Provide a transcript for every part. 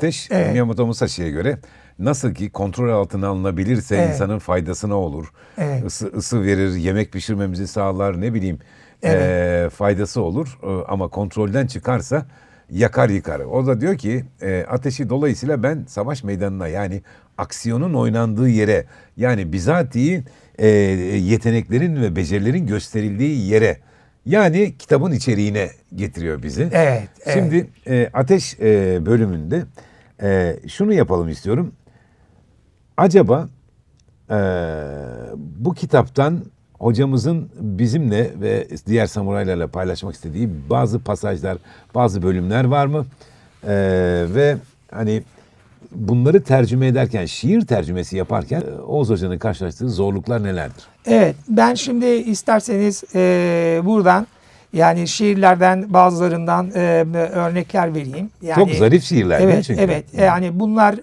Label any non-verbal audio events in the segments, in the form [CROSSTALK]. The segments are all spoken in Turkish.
Ateş Evet. Miyamoto Musashi'ye göre nasıl ki kontrol altına alınabilirse Evet. insanın faydasına olur. Evet. Isı, ısı verir, yemek pişirmemizi sağlar, ne bileyim Evet. eee, faydası olur. Ama kontrolden çıkarsa yakar yıkar. O da diyor ki eee, ateşi dolayısıyla ben savaş meydanına yani aksiyonun oynandığı yere yani bizatihi eee, yeteneklerin ve becerilerin gösterildiği yere yani kitabın içeriğine getiriyor bizi. Evet, evet. Şimdi e, ateş e, bölümünde e, şunu yapalım istiyorum. Acaba e, bu kitaptan hocamızın bizimle ve diğer samuraylarla paylaşmak istediği bazı pasajlar, bazı bölümler var mı? E, ve hani bunları tercüme ederken, şiir tercümesi yaparken e, Oğuz Hoca'nın karşılaştığı zorluklar nelerdir? Evet, ben şimdi isterseniz e, buradan yani şiirlerden bazılarından e, örnekler vereyim. Yani, Çok zarif şiirler değil mi Evet, çünkü? evet. Yani bunlar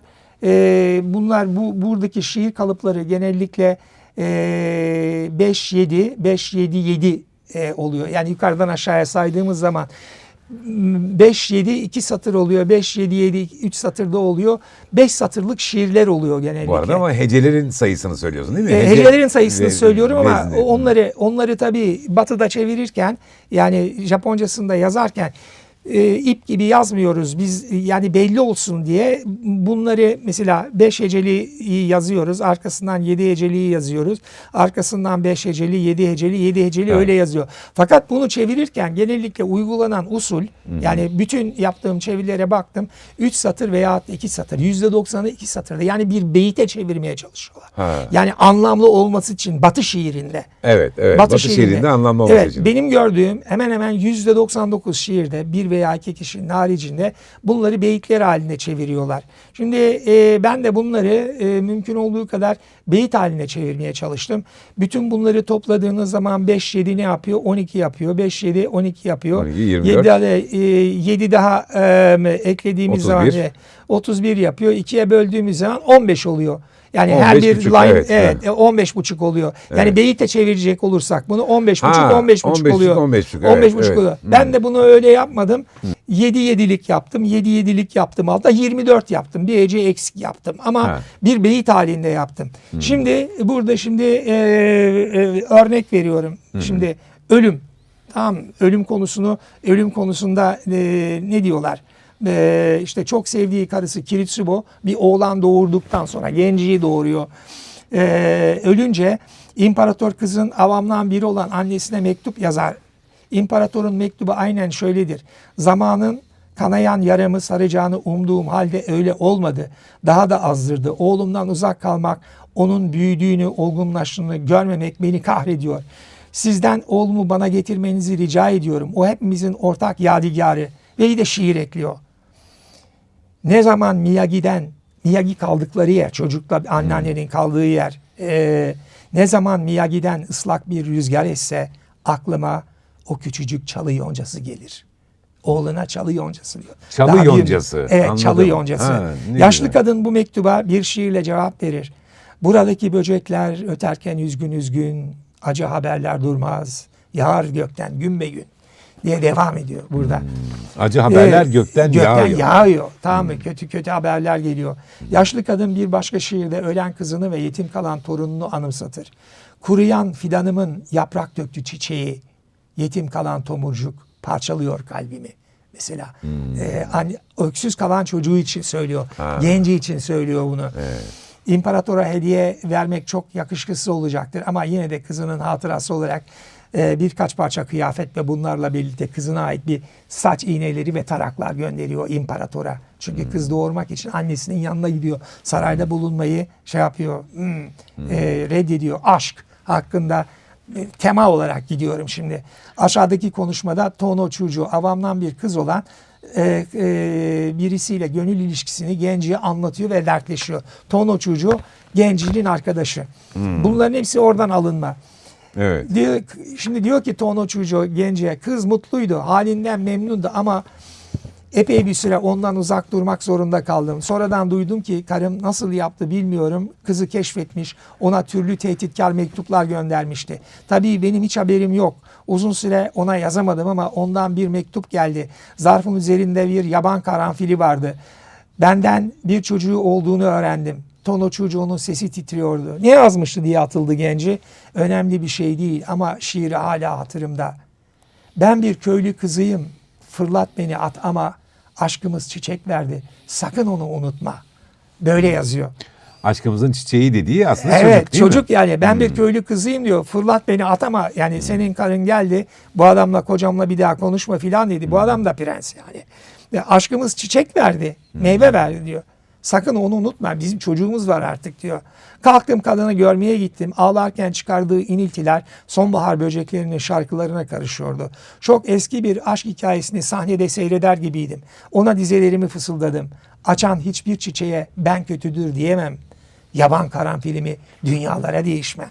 e, bunlar bu buradaki şiir kalıpları genellikle e, 5 7 5 7 7 e, oluyor. Yani yukarıdan aşağıya saydığımız zaman 5 7 2 satır oluyor. 5 7 7 3 satırda oluyor. 5 satırlık şiirler oluyor genellikle. Bu arada ama hecelerin sayısını söylüyorsun değil mi? E, Hece- hecelerin sayısını ve- söylüyorum ama vezni. onları onları tabii batıda çevirirken yani Japoncasında yazarken e, ip gibi yazmıyoruz. Biz e, yani belli olsun diye bunları mesela 5 heceliyi yazıyoruz. Arkasından 7 heceliyi yazıyoruz. Arkasından 5 heceli, 7 heceli, 7 heceli Evet. öyle yazıyor. Fakat bunu çevirirken genellikle uygulanan usul yani bütün yaptığım çevirilere baktım. 3 satır veya 2 satır. %90'ı 2 satırda. Yani bir beyite çevirmeye çalışıyorlar. Ha. Yani anlamlı olması için Batı şiirinde. Evet, evet. Batı, şiirinde anlamlı olması evet, için. Benim gördüğüm hemen hemen %99 şiirde bir veya iki kişinin haricinde bunları beyitler haline çeviriyorlar. Şimdi e, ben de bunları e, mümkün olduğu kadar beyit haline çevirmeye çalıştım. Bütün bunları topladığınız zaman 5 7 ne yapıyor? 12 yapıyor. 5 7 12 yapıyor. 12, 24. 7 daha, e, 7 daha e, eklediğimiz 31. zaman e, 31 yapıyor. 2'ye böldüğümüz zaman 15 oluyor. Yani 15 her bir buçuk, line evet, evet, evet. e, 15 buçuk oluyor. Yani Evet. beyite çevirecek olursak bunu 15 buçuk Ha, 15 buçuk 15 oluyor. 15 buçuk, evet, 15 buçuk evet. oluyor. Hmm. Ben de bunu öyle yapmadım. 7 yedilik yaptım. 7 yedilik yaptım. Altta 24 yaptım. Bir hece eksik yaptım. Ama Ha. bir beyit halinde yaptım. Şimdi burada şimdi e, e, örnek veriyorum. Şimdi ölüm. Tamam ölüm konusunu ölüm konusunda e, ne diyorlar? E, işte çok sevdiği karısı Kiritsubo bir oğlan doğurduktan sonra genciyi doğuruyor. E, ölünce imparator kızın avamdan biri olan annesine mektup yazar. İmparatorun mektubu aynen şöyledir. Zamanın kanayan yaramı saracağını umduğum halde öyle olmadı. Daha da azdırdı. Oğlumdan uzak kalmak, onun büyüdüğünü, olgunlaştığını görmemek beni kahrediyor. Sizden oğlumu bana getirmenizi rica ediyorum. O hepimizin ortak yadigarı. Bir de şiir ekliyor. Ne zaman Miyagi'den, Miyagi kaldıkları yer, çocukla anneannenin kaldığı yer. e, ne zaman Miyagi'den ıslak bir rüzgar esse aklıma o küçücük çalı yoncası gelir. Oğluna çalı yoncası diyor. Çalı Daha bir- yoncası, Evet anladım. çalı yoncası. Ha, Yaşlı güzel. kadın bu mektuba bir şiirle cevap verir. Buradaki böcekler öterken üzgün üzgün, acı haberler durmaz. Yağar gökten gün be gün diye devam ediyor burada. Acı haberler Ee, gökten, gökten yağıyor. yağıyor. Tamam mı? Kötü kötü haberler geliyor. Yaşlı kadın bir başka şiirde ölen kızını ve yetim kalan torununu anımsatır. Kuruyan fidanımın yaprak döktü çiçeği, yetim kalan tomurcuk parçalıyor kalbimi. Mesela Ee, hani öksüz kalan çocuğu için söylüyor. Ha. Genci için söylüyor bunu. İmparatora hediye vermek çok yakışıksız olacaktır ama yine de kızının hatırası olarak e, birkaç parça kıyafet ve bunlarla birlikte kızına ait bir saç iğneleri ve taraklar gönderiyor imparatora. Çünkü kız doğurmak için annesinin yanına gidiyor. Sarayda bulunmayı şey yapıyor, hmm, e, reddediyor. Aşk hakkında e, tema olarak gidiyorum şimdi. Aşağıdaki konuşmada Tono çocuğu avamdan bir kız olan e, e, birisiyle gönül ilişkisini genciye anlatıyor ve dertleşiyor. Tono çocuğu gencinin arkadaşı. Bunların hepsi oradan alınma. Evet. Diyor, şimdi diyor ki Tono çocuğu genciye kız mutluydu halinden memnundu ama epey bir süre ondan uzak durmak zorunda kaldım. Sonradan duydum ki karım nasıl yaptı bilmiyorum. Kızı keşfetmiş ona türlü tehditkar mektuplar göndermişti. Tabii benim hiç haberim yok. Uzun süre ona yazamadım ama ondan bir mektup geldi. Zarfın üzerinde bir yaban karanfili vardı. Benden bir çocuğu olduğunu öğrendim. Tono çocuğunun sesi titriyordu. Ne yazmıştı diye atıldı genci. Önemli bir şey değil ama şiiri hala hatırımda. Ben bir köylü kızıyım. Fırlat beni at ama aşkımız çiçek verdi. Sakın onu unutma. Böyle yazıyor. Aşkımızın çiçeği dediği aslında Evet çocuk değil çocuk, mi? yani ben bir köylü kızıyım diyor. Fırlat beni at ama yani senin karın geldi. Bu adamla kocamla bir daha konuşma filan dedi. Bu adam da prens yani. Aşkımız çiçek verdi. Meyve verdi diyor. Sakın onu unutma. Bizim çocuğumuz var artık diyor. Kalktım kadını görmeye gittim. Ağlarken çıkardığı iniltiler sonbahar böceklerinin şarkılarına karışıyordu. Çok eski bir aşk hikayesini sahnede seyreder gibiydim. Ona dizelerimi fısıldadım. Açan hiçbir çiçeğe ben kötüdür diyemem. Yaban karanfilimi dünyalara değişmem.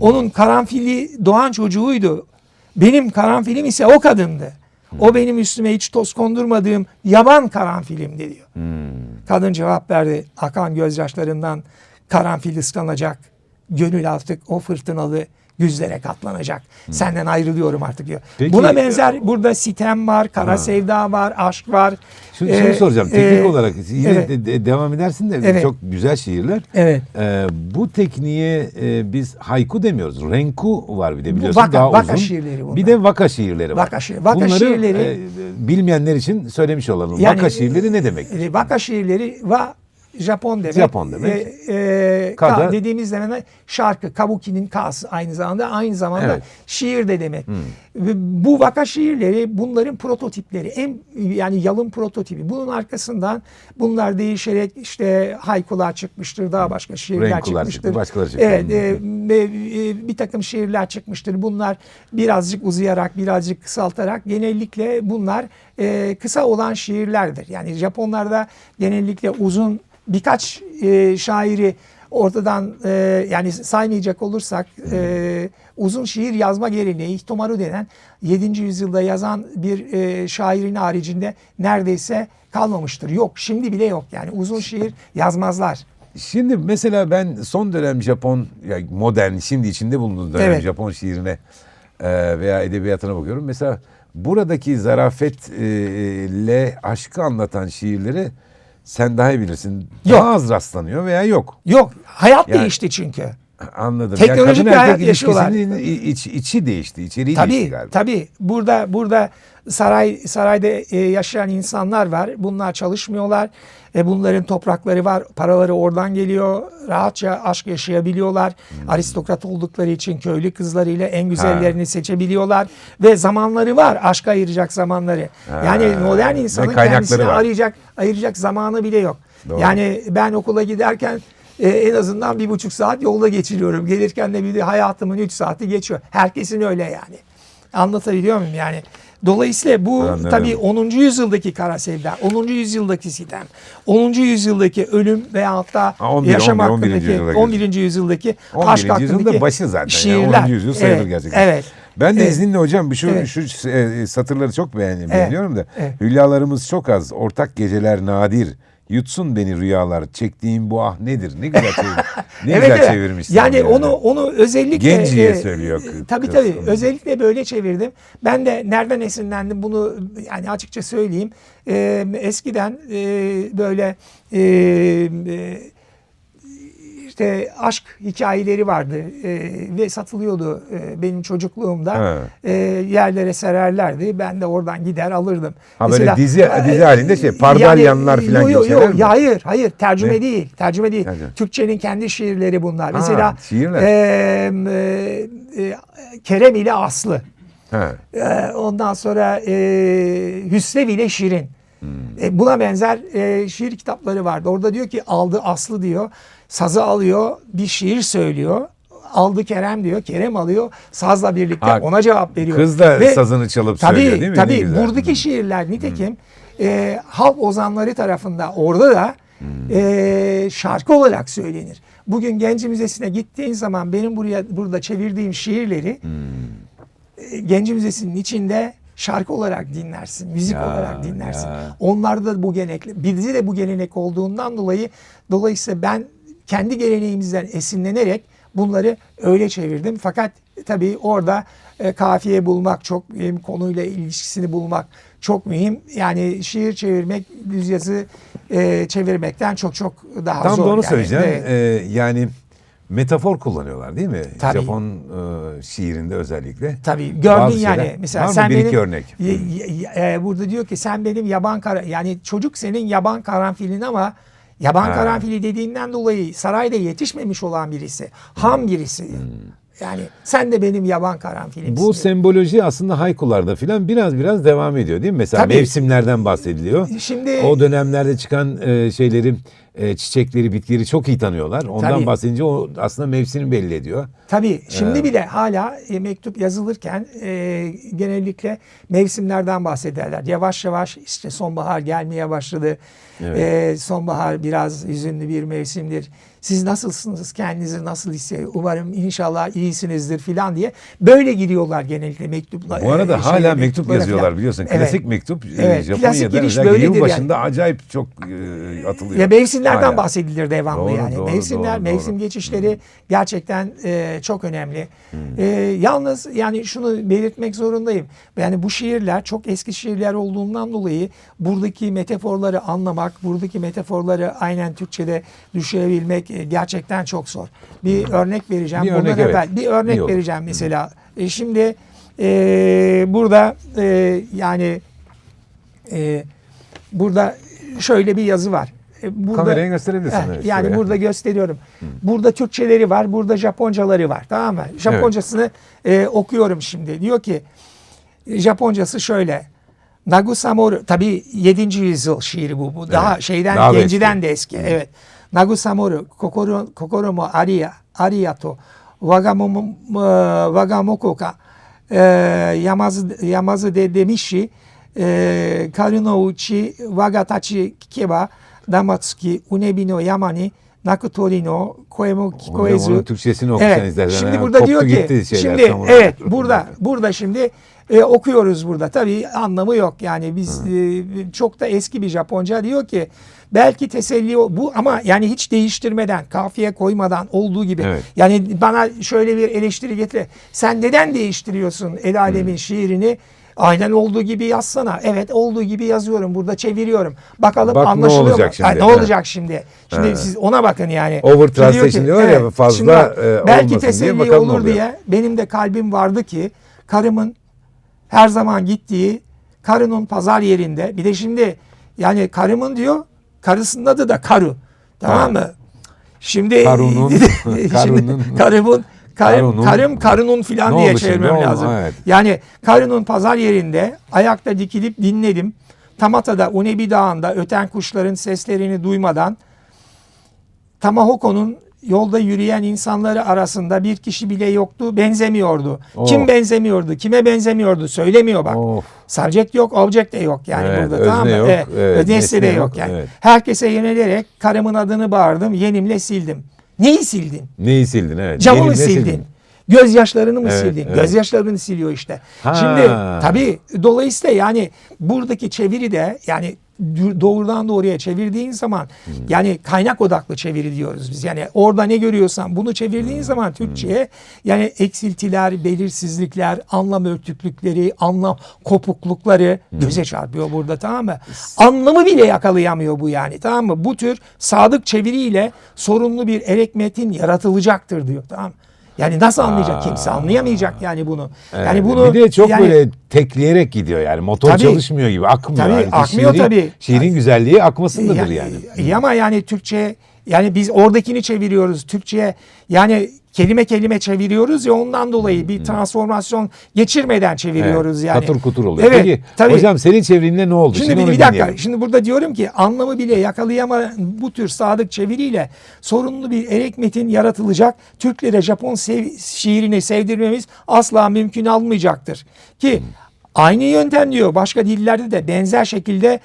Onun karanfili doğan çocuğuydu. Benim karanfilim ise o kadındı. O benim üstüme hiç toz kondurmadığım yaban karanfilimdi diyor. Kadın cevap verdi. Akan gözyaşlarından karanfil ıslanacak. Gönül artık o fırtınalı güzlere katlanacak. Senden ayrılıyorum artık diyor. Peki- Buna benzer burada sitem var, kara sevda var, aşk var. Şunu, Ee, şunu soracağım. Teknik e, olarak yine evet. de- de- devam edersin de Evet. çok güzel şiirler. Evet. Ee, bu tekniğe e, biz haiku demiyoruz. Renku var bir de Bu biliyorsun vaka- daha vaka uzun. şiirleri bunlar. Bir de vaka şiirleri var. Vaka şiir- vaka Bunları şiirleri- e, bilmeyenler için söylemiş olalım. Yani- vaka şiirleri ne demek? E, Vaka şiirleri va Japon demek. Japon demek. E, e, ka dediğimiz zaman şarkı, kabuki'nin kası aynı zamanda aynı zamanda Evet. şiir de demek. Ve Bu vaka şiirleri bunların prototipleri. En yani yalın prototipi. Bunun arkasından bunlar değişerek işte haykular çıkmıştır, daha başka şiirler Renkular çıktı, çıkmıştır. başkaları çıktı. Evet, e, ve, e, bir takım şiirler çıkmıştır. Bunlar birazcık uzayarak, birazcık kısaltarak genellikle bunlar e, kısa olan şiirlerdir. Yani Japonlarda genellikle uzun birkaç e, şairi ortadan e, yani saymayacak olursak e, uzun şiir yazma geleneği Hitomaru denen 7. yüzyılda yazan bir e, şairin haricinde neredeyse kalmamıştır. Yok şimdi bile yok yani uzun şiir yazmazlar. Şimdi mesela ben son dönem Japon, ya modern, şimdi içinde bulunduğum dönem Evet. Japon şiirine e, veya edebiyatına bakıyorum. Mesela buradaki zarafetle aşkı anlatan şiirleri sen daha iyi bilirsin. Yok. Daha az rastlanıyor veya yok. Yok hayat Yani- değişti çünkü. Anladım. Teknolojik yani bir hayat yaşıyorlar. iç, içi değişti, içeriği değişti Tabii galiba. tabii. Burada burada saray sarayda e, yaşayan insanlar var. Bunlar çalışmıyorlar. E, bunların toprakları var. Paraları oradan geliyor. Rahatça aşk yaşayabiliyorlar. Hmm. Aristokrat oldukları için köylü kızlarıyla en güzellerini seçebiliyorlar ve zamanları var. Aşka ayıracak zamanları. Yani modern insanın kendisine var. arayacak ayıracak zamanı bile yok. Doğru. Yani ben okula giderken e, en azından bir buçuk saat yolda geçiriyorum. Gelirken de bir de hayatımın üç saati geçiyor. Herkesin öyle yani. Anlatabiliyor muyum yani? Dolayısıyla bu Anladım. tabii 10. yüzyıldaki kara sevda, 10. yüzyıldaki sitem, 10. yüzyıldaki ölüm veyahut da Ha, 11, yaşam 11, 11. hakkındaki yüzyılda 11. yüzyıldaki 11. aşk hakkındaki başı zaten. şiirler. Yani 10. yüzyıl sayılır evet, gerçekten. Evet. Ben de Evet. izninle hocam şu Evet. şu e, satırları çok beğendim Evet. da. Evet. Hülyalarımız çok az, ortak geceler nadir. Yutsun beni rüyalar. Çektiğim bu ah nedir? Ne güzel çevir. [LAUGHS] Ne Evet, güzel evet. çevirmişsin. Yani onu onu özellikle Genciye söylüyor kız- Tabii kız tabii. onu. Özellikle böyle çevirdim. Ben de nereden esinlendim bunu yani açıkça söyleyeyim. Ee, eskiden e, böyle e, e, işte aşk hikayeleri vardı e, ve satılıyordu e, benim çocukluğumda. Ha. E, yerlere sererlerdi. Ben de oradan gider alırdım. Ha, böyle dizi- dizi halinde şey, Pardalyanlar falan yo, yo, yo, mi? hayır, hayır. Tercüme Ne? değil. Tercüme değil. Tercüme. Türkçenin kendi şiirleri bunlar. Mesela şiirler. e, e, e, Kerem ile Aslı. Ha. E, ondan sonra e, Hüsrev ile Şirin. Hmm. E, buna benzer e, şiir kitapları vardı. Orada diyor ki aldı Aslı diyor. Sazı alıyor, bir şiir söylüyor. Aldı Kerem diyor. Kerem alıyor. Sazla birlikte Ha, ona cevap veriyor. kız da sazını çalıp tabii, söylüyor değil mi? Tabii. güzel. Hmm. Buradaki şiirler nitekim e, halk ozanları tarafında orada da Hmm. e, şarkı olarak söylenir. Bugün Genci Müzesi'ne gittiğin zaman benim buraya burada çevirdiğim şiirleri Hmm. e, Genci Müzesi'nin içinde şarkı olarak dinlersin, müzik Ya, olarak dinlersin. ya. Onlarda da bu gelenek, bizde de bu gelenek olduğundan dolayı dolayısıyla ben kendi geleneğimizden esinlenerek bunları öyle çevirdim. Fakat tabii orada e, kafiye bulmak çok mühim, konuyla ilişkisini bulmak çok mühim. Yani şiir çevirmek düz yazı e, çevirmekten çok çok daha Tam zor. da onu yani. söyleyeceğim. Evet. Ee, yani metafor kullanıyorlar değil mi? Tabii. Japon e, şiirinde özellikle. Tabii gördün Bazı yani şeyler- mesela sen bir benim iki örnek? Y- y- e, burada diyor ki sen benim yaban kara yani çocuk senin yaban karanfilin ama yaban Ha. karanfili dediğinden dolayı sarayda yetişmemiş olan birisi. Ham birisi. Yani sen de benim yaban karanfilimsin. Bu semboloji aslında haykularda filan biraz biraz devam ediyor değil mi? Mesela Tabii. mevsimlerden bahsediliyor. Şimdi O dönemlerde çıkan e, şeyleri, e, çiçekleri, bitkileri çok iyi tanıyorlar. Ondan Tabii. bahsedince o aslında mevsimini belli ediyor. Tabii şimdi bile hala e, mektup yazılırken e, genellikle mevsimlerden bahsederler. Yavaş yavaş işte sonbahar gelmeye başladı. Evet. E, sonbahar biraz hüzünlü bir mevsimdir. Siz nasılsınız? Kendinizi nasıl hissediyorsunuz? Umarım inşallah iyisinizdir filan diye. Böyle giriyorlar genellikle mektupla. Bu arada e, hala şeyle, mektup yazıyorlar filan. biliyorsun. Evet. Klasik mektup e, Evet, klasik Japonya'da giriş özellikle böyledir yılbaşında acayip çok e, atılıyor. Ya mevsimlerden Hala. bahsedilir devamlı Doğru, yani. doğru, Mevsimler, doğru, mevsim doğru. geçişleri gerçekten e, çok önemli. E, yalnız yani şunu belirtmek zorundayım. Yani bu şiirler çok eski şiirler olduğundan dolayı buradaki metaforları anlamak, buradaki metaforları aynen Türkçe'de düşürebilmek e, gerçekten çok zor. Bir örnek vereceğim. Bir örnek, evet. evvel bir örnek İyi olur. vereceğim mesela. E, şimdi e, burada e, yani e, burada şöyle bir yazı var. E, Burada, Kameraya gösterebilirsin, evet, yani şuraya. burada gösteriyorum. Burada Türkçeleri var, burada Japoncaları var. Tamam mı? Japoncasını e, okuyorum şimdi. Diyor ki Japoncası şöyle. Nagusamoru tabii 7. yüzyıl şiiri bu. Bu daha Evet, şeyden daha da genciden eski. de eski. Evet. 慰める心心もありやありやと我がもも我がもこか、えー、山津山津で出みし、えー、彼のうち我がたち聞けば玉突きうねびの山に tori no koe mo kikoezu onun Türkçesini okusan Evet. Şimdi burada koptu diyor ki şeyler şimdi evet burada burada şimdi e, okuyoruz burada. Tabii anlamı yok. Yani biz e, çok da eski bir Japonca diyor ki belki teselli bu ama yani hiç değiştirmeden, kafiye koymadan olduğu gibi. Evet. Yani bana şöyle bir eleştiri getir. Sen neden değiştiriyorsun El Alem'in şiirini? Aynen olduğu gibi yazsana. Evet olduğu gibi yazıyorum. Burada çeviriyorum. Bakalım Bak ne anlaşılıyor olacak mu? şimdi? Ha, ne Ha. olacak şimdi? Şimdi Ha. siz ona bakın yani. Over diyor translation ki, diyorlar ya, fazla, şimdi bak, e, belki diye teselli ne olur diye benim de kalbim vardı ki karımın her zaman gittiği karının pazar yerinde bir de şimdi yani karımın diyor karısının adı da Karu. Tamam Ha. mı? Şimdi Karunun, [LAUGHS] şimdi [LAUGHS] karunun. karımın karım Karunun. karım karunun filan diye çevirmem Oldu, lazım. evet. Yani karının pazar yerinde ayakta dikilip dinledim. Tamata'da Unebi Dağı'nda öten kuşların seslerini duymadan Tamahoko'nun yolda yürüyen insanları arasında bir kişi bile yoktu, benzemiyordu. Oh. Kim benzemiyordu, kime benzemiyordu söylemiyor bak. Of. Subject yok, object de yok yani Evet, burada tamam mı? yok, Evet, evet, nesne de yok yok, yani. evet. Herkese yönelerek karımın adını bağırdım, yenimle sildim. Neyi sildin? Neyi sildin evet. Camı mı ne sildin? Gözyaşlarını mı Evet, sildin? evet. Gözyaşlarını siliyor işte. Ha. Şimdi tabii dolayısıyla yani buradaki çeviri de yani doğrudan doğruya çevirdiğin zaman Hmm. yani kaynak odaklı çeviri diyoruz biz. Yani orada ne görüyorsan bunu çevirdiğin Hmm. zaman Türkçe'ye yani eksiltiler, belirsizlikler, anlam örtüklükleri, anlam kopuklukları Hmm. göze çarpıyor burada tamam mı? Anlamı bile yakalayamıyor bu yani tamam mı? Bu tür sadık çeviriyle sorunlu bir erek metin yaratılacaktır diyor tamam mı? Yani nasıl anlayacak kimse anlayamayacak yani bunu. Evet, Yani bunu bir de çok yani- böyle tekleyerek gidiyor yani motor Tabii. çalışmıyor gibi akmıyor. Tabii, Halbuki akmıyor şiirin, tabii. Şiirin güzelliği akmasındadır yani, yani. Ama yani Türkçe yani biz oradakini çeviriyoruz Türkçe'ye yani kelime kelime çeviriyoruz ya ondan dolayı bir transformasyon geçirmeden çeviriyoruz Evet, yani. Katır kutur oluyor. Evet, Peki tabii. hocam senin çevrinde ne oldu? Şimdi, bir, onu bir dakika. dinleyelim. Şimdi burada diyorum ki anlamı bile yakalayamayan bu tür sadık çeviriyle sorunlu bir erek metin yaratılacak. Türklere Japon sev- şiirini sevdirmemiz asla mümkün olmayacaktır. Ki aynı yöntem diyor başka dillerde de benzer şekilde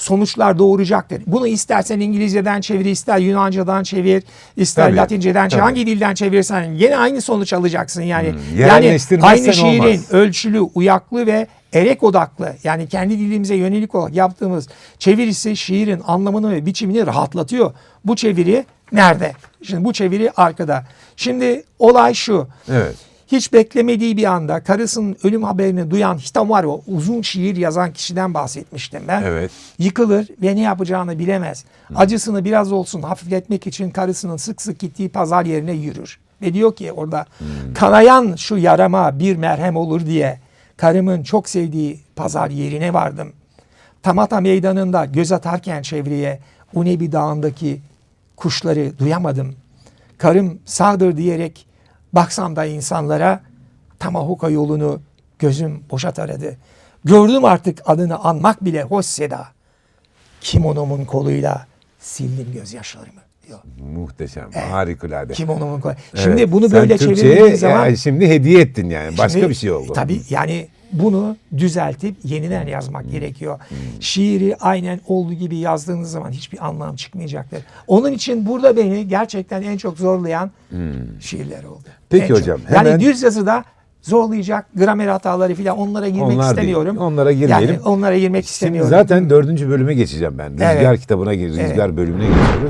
sonuçlar doğuracaktır. Bunu istersen İngilizceden çevir, ister Yunancadan çevir, ister Tabii, Latinceden çevir. tabii. Hangi dilden çevirsen yine aynı sonuç alacaksın yani. yani yerelleştirmezsen aynı şiirin olmaz. ölçülü, uyaklı ve erek odaklı yani kendi dilimize yönelik olarak yaptığımız çevirisi şiirin anlamını ve biçimini rahatlatıyor. Bu çeviri nerede? Şimdi bu çeviri arkada. Şimdi olay şu. Evet. Hiç beklemediği bir anda karısının ölüm haberini duyan Hitamaro uzun şiir yazan kişiden bahsetmiştim ben. Evet. Yıkılır ve ne yapacağını bilemez. Acısını biraz olsun hafifletmek için karısının sık sık gittiği pazar yerine yürür. Ve diyor ki orada kanayan şu yarama bir merhem olur diye karımın çok sevdiği pazar yerine vardım. Tamata meydanında göz atarken çevreye Unebi dağındaki kuşları duyamadım. Karım sağdır diyerek baksam da insanlara Tamahoka yolunu gözüm boşa taradı. Gördüm artık adını anmak bile hoş seda. Kimonomun koluyla sildim gözyaşlarımı diyor. Muhteşem. Harikulade. Kimonomun kolu. Evet. Şimdi bunu Sen böyle Türkçe'ye, çevirdiğin zaman yani şimdi hediye ettin yani. Başka Şimdi, bir şey oldu. Tabii yani bunu düzeltip yeniden yazmak gerekiyor. Şiiri aynen olduğu gibi yazdığınız zaman hiçbir anlam çıkmayacaktır. Onun için burada beni gerçekten en çok zorlayan şiirler oldu. Peki En çok. hocam, Yani hemen- düz yazıda zorlayacak gramer hataları falan onlara girmek Onlar değil. istemiyorum. Onlara girmeyelim. Yani onlara girmek Şimdi istemiyorum. zaten dördüncü bölüme geçeceğim ben. Rüzgar Evet. kitabına Rüzgar Evet. bölümüne geçiyoruz.